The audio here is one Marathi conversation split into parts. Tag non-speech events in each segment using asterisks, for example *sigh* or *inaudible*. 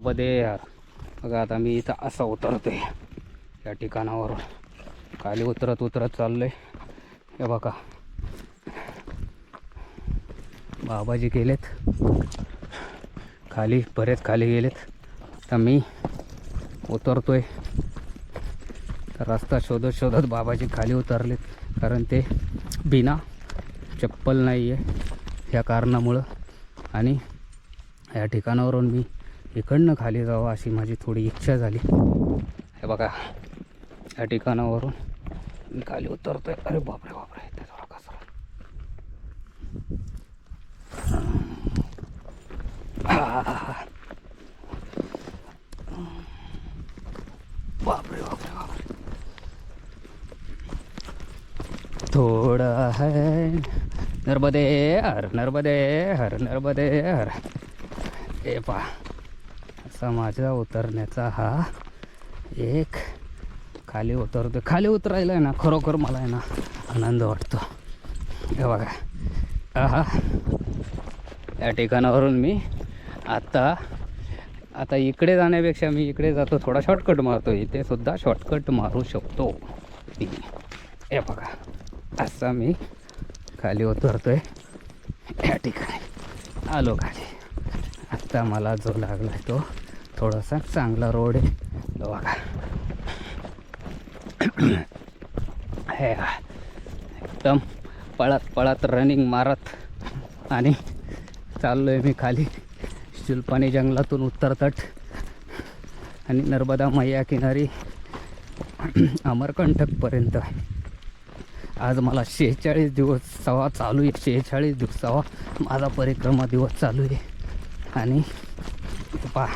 बदे यार. बघा आता मी इथं असं उतरतोय. या ठिकाणावरून. खाली उतरत उतरत चाललोय. हे बघा. बाबाजी गेलेत. खाली बरेच खाली गेलेत. तर मी उतरतोय. रस्ता शोधत शोधत बाबाजी खाली उतरलेत. कारण ते बिना चप्पल नाही आहे ह्या कारणामुळं. आणि या ठिकाणावरून मी इकडनं खाली जावं अशी माझी थोडी इच्छा झाली. हे बघा या ठिकाणावरून मी खाली उतरतो आहे अरे बापरे बापरे इथे थोडा कचरा बापरे बापरे बापरे. थोडा है नर्मदे हर नर्मदे हर नर्मदे हर. हे पा असा माझा उतरण्याचा हा एक खाली उतरतो खाली उतरायला आहे ना खरोखर मला आहे ना आनंद वाटतो. हे बघा. हा या ठिकाणावरून मी आत्ता आता इकडे जाण्यापेक्षा मी इकडे जातो थोडा शॉर्टकट मारतो. इथे सुद्धा शॉर्टकट मारू शकतो. हे बघा. असा मी खाली उतरतोय. या ठिकाणी. आलो खाली. रस्ता मला जो लागला आहे तो थोडासा चांगला रोड आहे. तो बघा. हे एकदम पळत पळत रनिंग मारत आणि चाललो आहे मी खाली. शिल्पानी जंगलातून उत्तरतट आणि नर्मदा मैया किनारी अमरकंटकपर्यंत. आज मला शेहेचाळीस दिवस सवा चालू आहे. शेहेचाळीस दिवसावा माझा परिक्रमा दिवस चालू आहे. आणि पा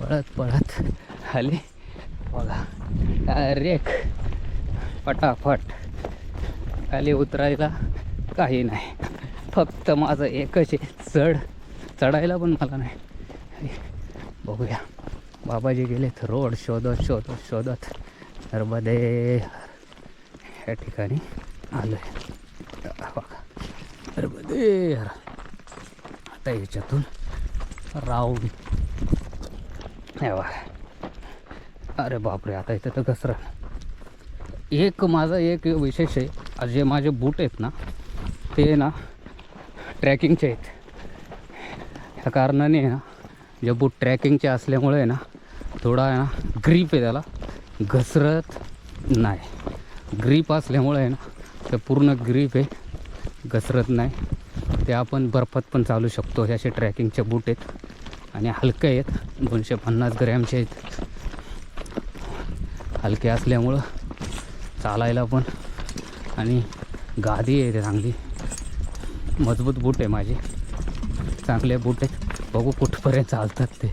पळत पळत खाली बघा. डायरेक्ट पटापट. खाली उतरायला काही नाही. फक्त माझं एकच आहे. चढ. चढायला पण मला नाही. बघूया. बाबाजी गेलेत. रोड शोधत शोधत शोधत. नर्मदे. या ठिकाणी आलो आहे ए आता याच्यातून राऊंड अरे बापरे आता इथं तर घसरा एक माझा एक विशेष आहे जे माझे बूट आहेत ना ते ना ट्रॅकिंगचे आहेत. ह्या कारणाने ना जे बूट ट्रॅकिंगचे असल्यामुळे आहे ना थोडा आहे ना ग्रीप आहे त्याला. घसरत नाही. ग्रीप असल्यामुळे आहे ना ते पूर्ण ग्रीप आहे घसरत नाही. ते आपण बर्फात पण चालू शकतो. हे असे ट्रॅकिंगचे बूट आहेत आणि हलके आहेत. दोनशे पन्नास ग्रॅमचे आहेत. हलके असल्यामुळं चालायला पण आणि गादी आहे ते चांगली. मजबूत बूट आहे माझे. चांगले बूट आहेत. बघू कुठपर्यंत चालतात ते.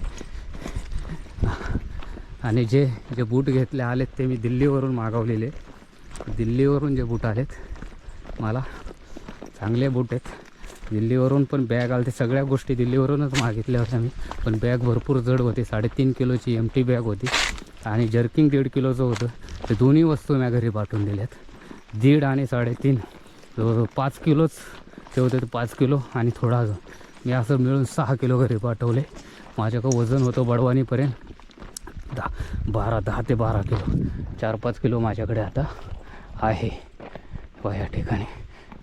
आणि जे जे बूट घेतले आलेत ते मी दिल्लीवरून मागवलेले. दिल्लीवरून जे बूट आलेत मला चांगले बूट आहेत. दिल्लीवरून पण बॅग आली. ते सगळ्या गोष्टी दिल्लीवरूनच मागितल्या होत्या मी. पण बॅग भरपूर जड होती. साडेतीन किलोची एम टी बॅग होती. आणि जर्किंग दीड किलोचं होतं. ते दोन्ही वस्तू मी घरी पाठवून दिल्यात. दीड आणि साडेतीन. जवळजवळ पाच किलोच ते होते ते पाच किलो आणि थोडा अजून. मी असं मिळून सहा किलो घरी पाठवले. माझ्याकडं वजन होतं बडवानीपर्यंत दहा बारा दहा ते बारा किलो. चार पाच किलो माझ्याकडे आता आहे. व या ठिकाणी.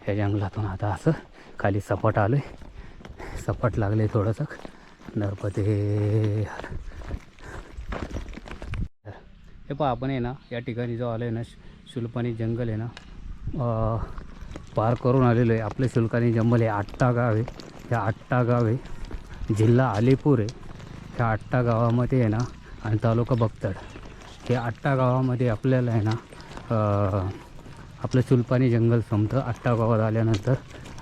या जंगलातून आता असं खाली सपाट आलो आहे सपाट लागले थोडंसं. नरपते हे पहा आपण आहे ना या ठिकाणी जो आलो आहे ना शुल्पानी जंगल आहे ना पार करून आलेलो आहे. आपले शुल्कानी जंगल आहे. आट्टा गाव आहे. ह्या आट्टा गाव आहे. जिल्हा अलीपूर आहे. ह्या आट्टा गावामध्ये आहे ना आणि तालुका बगतड हे आट्टा गावामध्ये आपल्याला आहे ना आपलं चुलपानी जंगल संपतं. आष्टागावात आल्यानंतर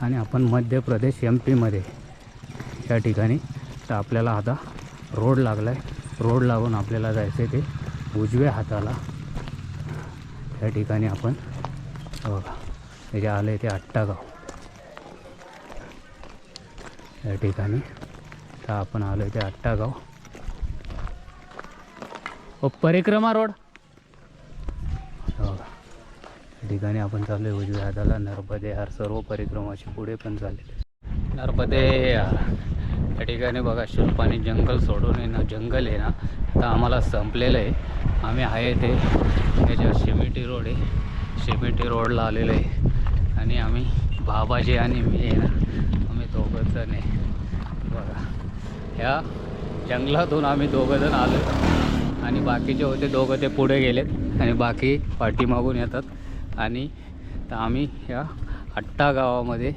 आणि आपण मध्य प्रदेश एम पीमध्ये या ठिकाणी. तर आपल्याला आता रोड लागला आहे रोड लागून आपल्याला जायचं आहे ते उजव्या हाताला. या ठिकाणी आपण बघा हे जे आलं आहे ते आट्टागाव. या ठिकाणी. तर आपण आलो आहे ते आट्टागाव. परिक्रमा रोड हे बघा या ठिकाणी आपण चालू आहे उजव्या हाताला. नर्मदे हार सर्व परिक्रमाचे पुढे पण चालले. नर्मदे हार. या ठिकाणी बघा शिल्पाने जंगल सोडून आहे ना जंगल आहे ना आता आम्हाला संपलेलं आहे. आम्ही आहे ते याच्या शिमिटी रोड आहे. शिमिटी रोडला आलेलो आहे. आणि आम्ही बाबाजी आणि मी आहे ना आम्ही दोघं जण आहे. बघा ह्या जंगलातून आम्ही दोघंजण आलो आणि बाकीचे होते दोघं ते पुढे गेलेत. आणि बाकी पाठीमागून येतात. आणि तर आम्ही ह्या अट्टा गावामध्ये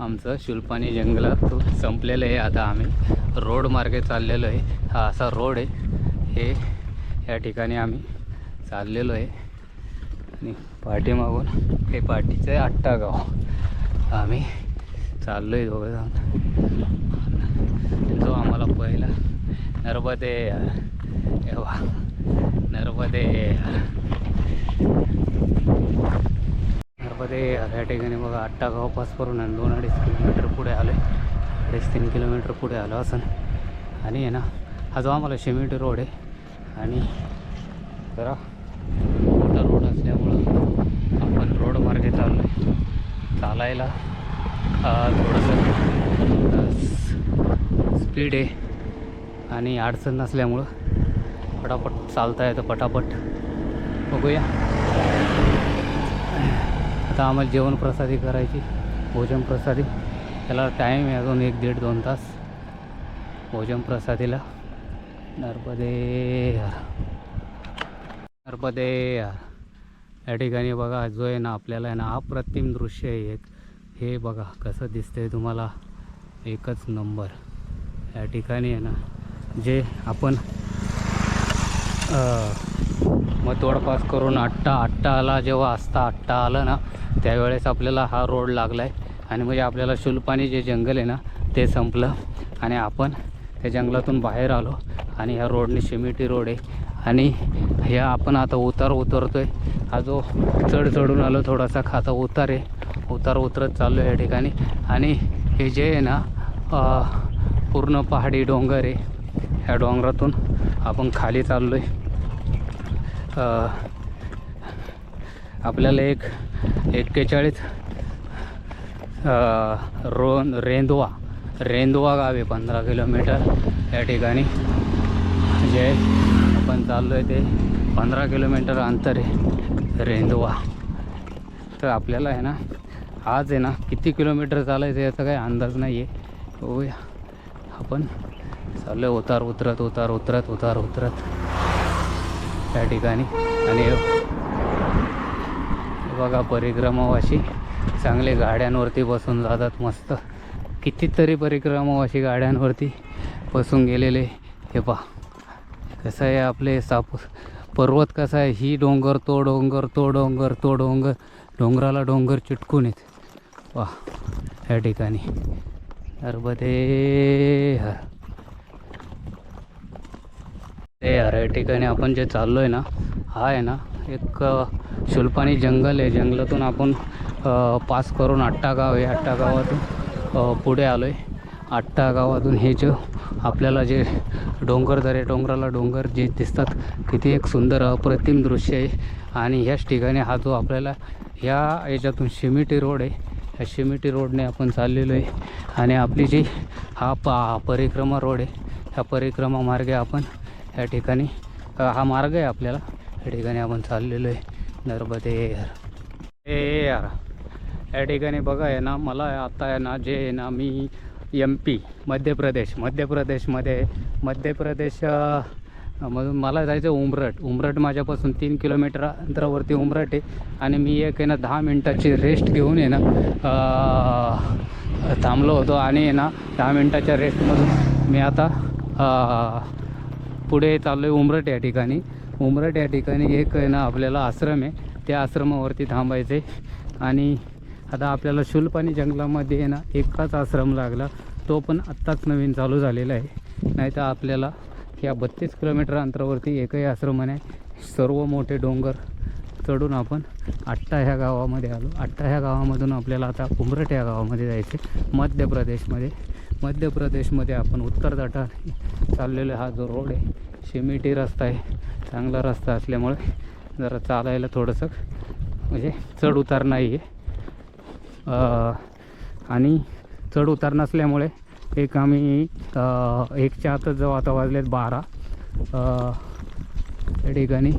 आमचं शुल्पानी जंगल संपलेलं आहे. आता आम्ही रोड मार्गे चाललेलो आहे. हा असा रोड आहे. हे या ठिकाणी आम्ही चाललेलो आहे. आणि पाठीमागून हे पाठीचं आहे अट्टा गाव. आम्ही चाललो आहे दोघं जाऊन. जो आम्हाला पहिला नर्मदे नर्मदे नर्मदे अशा ठिकाणी बघा अट्टा गाव पास करून आणि दोन अडीच किलोमीटर पुढे आलो आहे अडीच तीन किलोमीटर पुढे आलो असं आणि आहे ना हा जो आम्हाला शिमेंट रोड आहे आणि जरा मोठा रोड असल्यामुळं आपण रोड मार्गे चाललो आहे चालायला थोडंसं स्पीड आहे आणि अडचण नसल्यामुळं पटापट चालता येतं पटापट. बघूया. तर आम्हाला जेवण प्रसादी करायची भोजन प्रसादी. त्याला टाईम आहे अजून एक दीड दोन तास. भोजन प्रसादीला. नर्मदे नर्मदे या ठिकाणी बघा जो आहे ना आपल्याला आहे ना अप्रतिम दृश्य आहे एक. हे बघा कसं दिसतंय तुम्हाला? एकच नंबर. या ठिकाणी आहे ना जे आपण मग तोडपास करून आट्टा आट्टा आला जेव्हा असता आट्टा आलं ना त्यावेळेस आपल्याला हा रोड लागला आहे आणि म्हणजे आपल्याला शुल्पानी जे जंगल आहे ना ते संपलं. आणि आपण त्या जंगलातून बाहेर आलो. आणि ह्या रोडने शिमिटी रोड आहे. आणि ह्या आपण आता उतार उतरतो आहे हा जो चढ चढून आलो थोडासा खाता उतार आहे. उतार उतरत चाललो आहे या ठिकाणी. आणि हे जे आहे ना पूर्ण पहाडी डोंगर आहे. ह्या डोंगरातून आपण खाली चाललो आहे आपल्याला एक एक्केचाळीस रोन रेंदवा रेंदवा गाव आहे पंधरा किलोमीटर या ठिकाणी. जे आपण चाललो आहे ते पंधरा किलोमीटर अंतर आहे रेंदवा. तर आपल्याला आहे ना आज आहे ना किती किलोमीटर चालायचं याचा काही अंदाज नाही आहे बघूया. आपण चाललो आहे उतार उतरत उतार उतरत उतार उतरत त्या ठिकाणी. आणि बघा परिक्रमावाशी चांगले गाड्यांवरती बसून जातात मस्त. कितीतरी परिक्रमावाशी गाड्यांवरती बसून गेलेले. हे पहा कसं आहे आपले सापूस पर्वत कसा आहे? ही डोंगर तो डोंगर तो डोंगर तो डोंगर. डोंगराला डोंगर चिटकून येत. वा या ठिकाणी. नर्मदे हर ते यार या ठिकाणी आपण जे चाललो आहे ना हा आहे ना एक शुल्पानी जंगल आहे. जंगलातून आपण पास करून आट्टा गाव आहे. आट्टा गावातून पुढे आलो आहे आट्टा गावातून हे जे आपल्याला जे डोंगर दरे डोंगराला डोंगर जे दिसतात किती एक सुंदर अप्रतिम दृश्य आहे. आणि ह्याच ठिकाणी हा जो आपल्याला ह्या याच्यातून शिमिटी रोड आहे. ह्या शिमिटी रोडने आपण चाललेलो आहे आणि आपली जी हा पा परिक्रमा रोड आहे. ह्या परिक्रमा मार्गे आपण ह्या ठिकाणी. हा मार्ग आहे आपल्याला. या ठिकाणी आपण चाललेलो आहे. नर्मदे ए यार. या ठिकाणी बघा आहे ना मला आता आहे ना जे आहे ना मी एम पी मध्य प्रदेश मध्य प्रदेशमध्ये. मध्य प्रदेश मधून मला जायचं उमरट. उमरट माझ्यापासून तीन किलोमीटर अंतरावरती उमरट आहे. आणि मी एक आहे ना दहा मिनटाची रेस्ट घेऊन आहे ना थांबलो होतो. आणि आहे ना दहा मिनटाच्या रेस्टमधून मी आता पुढे चाललो आहे उमरट या ठिकाणी. उमरट या ठिकाणी एक आहे ना आपल्याला आश्रम आहे. त्या आश्रमावरती थांबायचे आणि आता आपल्याला शुल्पानी जंगलामध्ये आहे ना एकाच आश्रम लागला. तो पण आत्ताच नवीन चालू झालेला आहे. नाहीतर आपल्याला या बत्तीस किलोमीटर अंतरावरती एकही आश्रम आहे सर्व मोठे डोंगर चढून आपण आट्टा ह्या गावामध्ये आलो. आट्टा ह्या गावामधून आपल्याला आता उमरट या गावामध्ये जायचे मध्य प्रदेशमध्ये. मध्य प्रदेशमध्ये आपण उत्तर तटा चाललेला हा जो रोड आहे शिमिटी रस्ता आहे. चांगला रस्ता असल्यामुळे जरा चालायला थोडंसं म्हणजे चढ उतार नाही आहे. आणि चढ उतार नसल्यामुळे एक आम्ही एकच्या आतच जाऊ आता वाजलेत बारा. त्या ठिकाणी.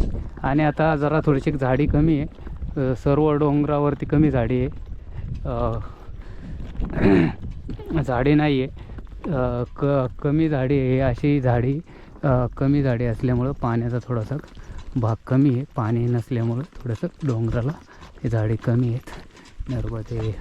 आणि आता जरा थोडीशी झाडी कमी आहे. सर्व डोंगरावरती कमी झाडी आहे. *clears throat* झाडी नाही आहे. क कमी झाडी आहे. अशी झाडी कमी झाडी असल्यामुळं पाण्याचा थोडासा भाग कमी आहे. पाणी नसल्यामुळं थोडंसं डोंगराला हे झाडे कमी आहेत. नर्मदे